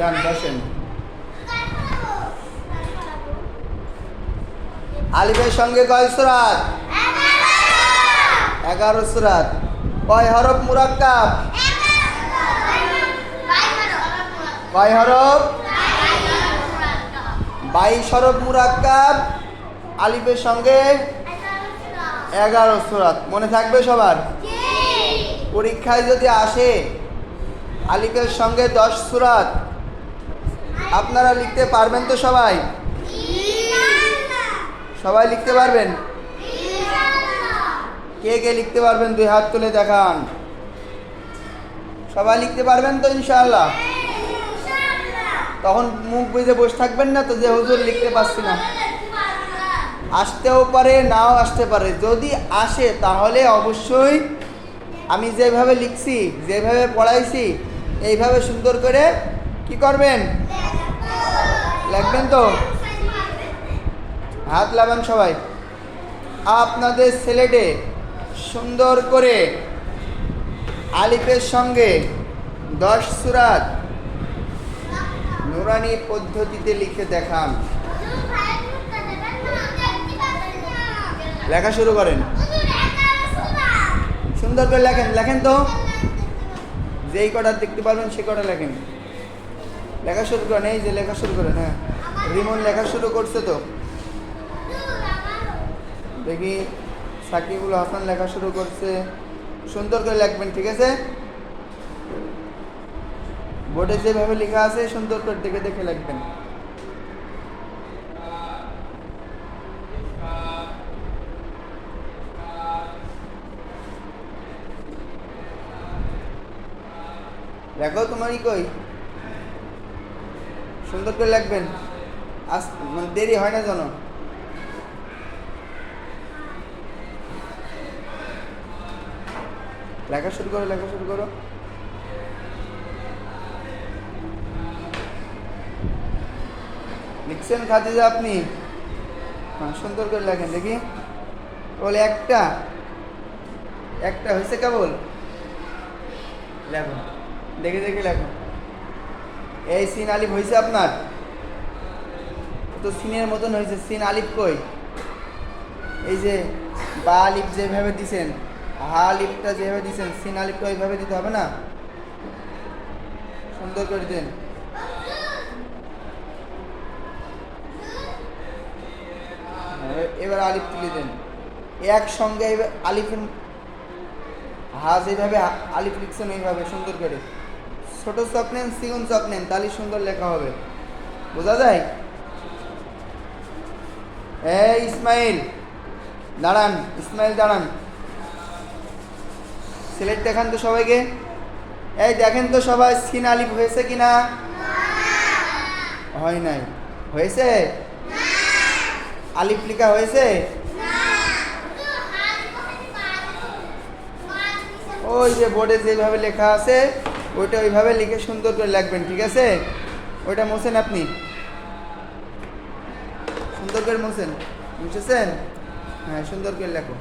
গান বসেন। আলিফের সঙ্গে কয় সুরাত? এগারো সুরাত। কয় হরফ মুরাক্কাব? কয় হরফ? বাইশ হরফ মুরাক্কাব। আলিফের সঙ্গে এগারো সুরাত। মনে থাকবে সবার? পরীক্ষায় যদি আসে, আলিফের সঙ্গে দশ সুরাত। আপনারা লিখতে পারবেন তো সবাই? সবাই লিখতে পারবেন? কে কে লিখতে পারবেন? দুই হাত তুলে দেখান। সবাই লিখতে পারবেন তো ইনশাআল্লাহ? তখন মুখ বুঝে বসে থাকবেন না তো যে হুজুর লিখতে পারছি না। আসতেও পারে, নাও আসতে পারে। যদি আসে তাহলে অবশ্যই আমি যেভাবে লিখছি, যেভাবে পড়াইছি, এইভাবে সুন্দর করে কি করবেন? লিখবেন তো? হাত লাগান সবাই। আপনাদের ছেলেটে সুন্দর করে আলিফের সঙ্গে দশ সুরাত নুরানি পদ্ধতিতে লিখে দেখান। লেখা শুরু করেন। সুন্দর করে লেখেন লেখেন তো? যেই কটা দেখতে পারবেন সে কটা লেখেন। লেখা শুরু করেন এই যে লেখা শুরু করেন হ্যাঁ। রিমন লেখা শুরু করছে তো। দেখি, সাকিবুল হাসান লেখা শুরু করছে। সুন্দর করে লিখবেন, ঠিক আছে? বোর্ডে যেভাবে লেখা আছে, সুন্দর করে দেখে দেখে লিখবেন। লেখো তোমারই কই? সুন্দর করে লাগবেন আজ মানে দেরি হয় না যেন। লেখা শুরু করো, লেখা শুরু করো। লিখছেন খাদিজা আপনি? হ্যাঁ সুন্দর করে লেখেন, দেখি। বলে একটা। একটা হয়েছে কেবল? লেখো। দেখে দেখে লেখো। এই সিন আলিফ হয়েছে আপনার? তো সিনের মতন হয়েছে সিন আলিফ কই? এই যে বা আলিফ যেভাবে দিছেন হা আলিফটা যেভাবে দিছেন সিন আলিফটা ওইভাবে দিতে হবে না? সুন্দর করে দেন। হ্যাঁ, এবার আলিফ তুলে দেন। একসঙ্গে আলিফের হা যেভাবে আলিফ লিখছেন ওইভাবে সুন্দর করে। ছোট চক নেন সিগুন চক নেন, তাহলে সুন্দর লেখা হবে। বোঝা যায়? এই ইসমাইল, দাঁড়ান ইসমাইল দাঁড়ান। সিলেট দেখান তো সবাইকে। এই দেখেন তো সবাই, সিন আলিফ হয়েছে কি না হয় নাই। হয়েছে? আলিফ লেখা হয়েছে? ওই যে বোর্ডে যেভাবে লেখা আছে ওইটা ওইভাবে লিখে সুন্দর করে লাগবেন ঠিক আছে? ওইটা মোছেন আপনি। সুন্দর করে মোছেন। বুঝেছেন? হ্যাঁ সুন্দর করে লেখো।